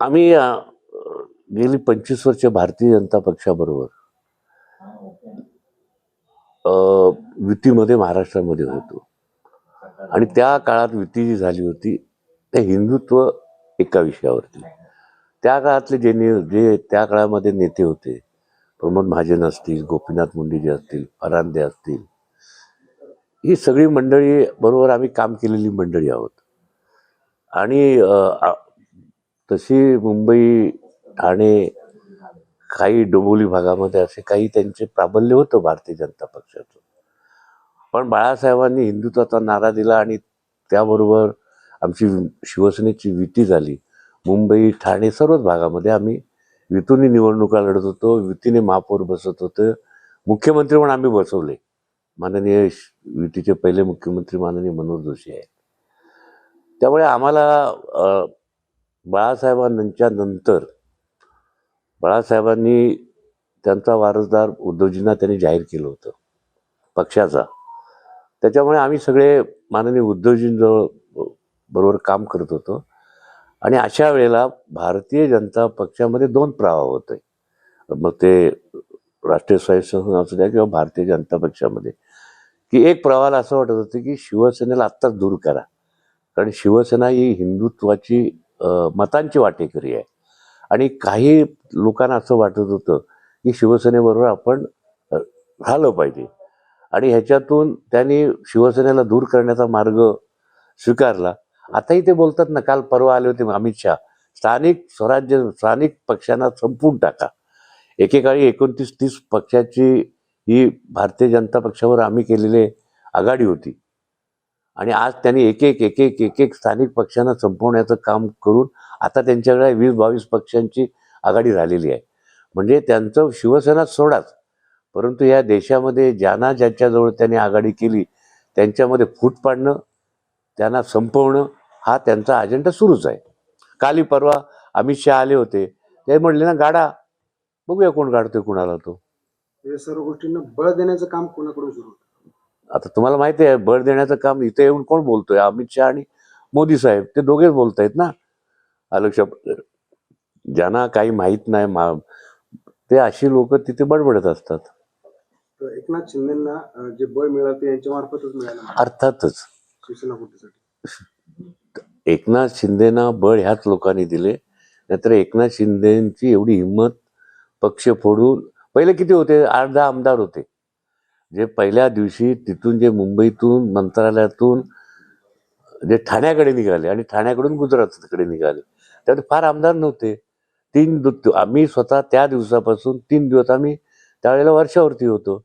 आम्ही गेली पंचवीस वर्ष भारतीय जनता पक्षाबरोबर युतीमध्ये महाराष्ट्रामध्ये होतो. आणि त्या काळात युती जी झाली होती ते हिंदुत्व एका विषयावरती. त्या काळातले जे ने जे त्या काळामध्ये नेते होते प्रमोद महाजन असतील गोपीनाथ मुंडेजी असतील फरांदे असतील ही सगळी मंडळी बरोबर आम्ही काम केलेली मंडळी आहोत. आणि तशी मुंबई ठाणे काही डोंबिवली भागामध्ये असे काही त्यांचे प्राबल्य होतं भारतीय जनता पक्षाचं. पण बाळासाहेबांनी हिंदुत्वाचा नारा दिला आणि त्याबरोबर आमची शिवसेनेची युती झाली. मुंबई ठाणे सर्वच भागामध्ये आम्ही युतीने निवडणुका लढत होतो युतीने महापौर बसत होतं. मुख्यमंत्री पण आम्ही बसवले. माननीय श- युतीचे पहिले मुख्यमंत्री माननीय मनोहर जोशी आहेत. त्यामुळे आम्हाला बाळासाहेबांच्या नंतर बाळासाहेबांनी त्यांचा वारसदार उद्धवजींना त्यांनी जाहीर केलं होतं पक्षाचा. त्याच्यामुळे आम्ही सगळे माननीय उद्धवजींजवळ बरोबर काम करत होतो. आणि अशा वेळेला भारतीय जनता पक्षामध्ये दोन प्रवाह होते मग ते राष्ट्रीय स्वयंसेवक असू द्या किंवा भारतीय जनता पक्षामध्ये. की एक प्रवाहाला असं वाटत होतं की शिवसेनेला आत्ताच दूर करा. कारण शिवसेना ही हिंदुत्वाची मतांची वाटेकरी आहे. आणि काही लोकांना असं वाटत होतं की शिवसेनेबरोबर आपण अ, राहिलं पाहिजे. आणि ह्याच्यातून त्यांनी शिवसेनेला दूर करण्याचा मार्ग स्वीकारला. आताही ते बोलतात ना काल परवा आले होते अमित शहा. स्थानिक स्वराज्य स्थानिक पक्षांना संपून टाका. एकेकाळी एकोणतीस तीस पक्षाची ही भारतीय जनता पक्षावर आम्ही केलेली आघाडी होती. आणि आज त्यांनी एक एक एक एक एक एक स्थानिक पक्षांना संपवण्याचं काम करून आता त्यांच्याकडे वीस बावीस पक्षांची आघाडी झालेली आहे. म्हणजे त्यांचं शिवसेना सोडाच. परंतु या देशामध्ये ज्यांना ज्यांच्याजवळ त्यांनी आघाडी केली त्यांच्यामध्ये फूट पाडणं त्यांना संपवणं हा त्यांचा अजेंडा सुरूच आहे. काली परवा अमित शहा आले होते. ते म्हणले ना गाडा बघूया कोण गाडतोय कुणाला तो. या सर्व गोष्टींना बळ देण्याचं काम कोणाकडून सुरू होतं? आता तुम्हाला माहिती आहे बळ देण्याचं काम इथे येऊन कोण बोलतोय? अमित शहा आणि मोदी साहेब ते दोघेच बोलतायत ना? आलं लक्षात ज्यांना काही माहीत नाही मा ते अशी लोक तिथे बडबडत असतात. एकनाथ शिंदेना जे बळ मिळालं ते यांच्या मार्फतच मिळालं अर्थातच. एकनाथ शिंदेना बळ ह्याच लोकांनी दिले नाहीतर एकनाथ शिंदेची एवढी हिंमत पक्ष फोडून पहिले किती होते? आठ दहा आमदार होते. जे पहिल्या दिवशी तिथून जे मुंबईतून मंत्रालयातून जे ठाण्याकडे निघाले आणि ठाण्याकडून गुजरातकडे निघाले त्यात फार आमदार नव्हते. तीन दु- आम्ही स्वतः त्या दिवसापासून तीन दिवस आम्ही त्यावेळेला वर्षावरती होतो.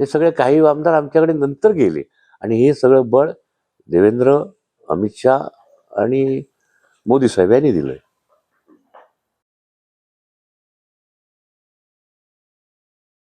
हे सगळे काही आमदार आमच्याकडे नंतर गेले आणि हे सगळं बळ देवेंद्र अमित शहा आणि मोदी साहेब यांनी आहे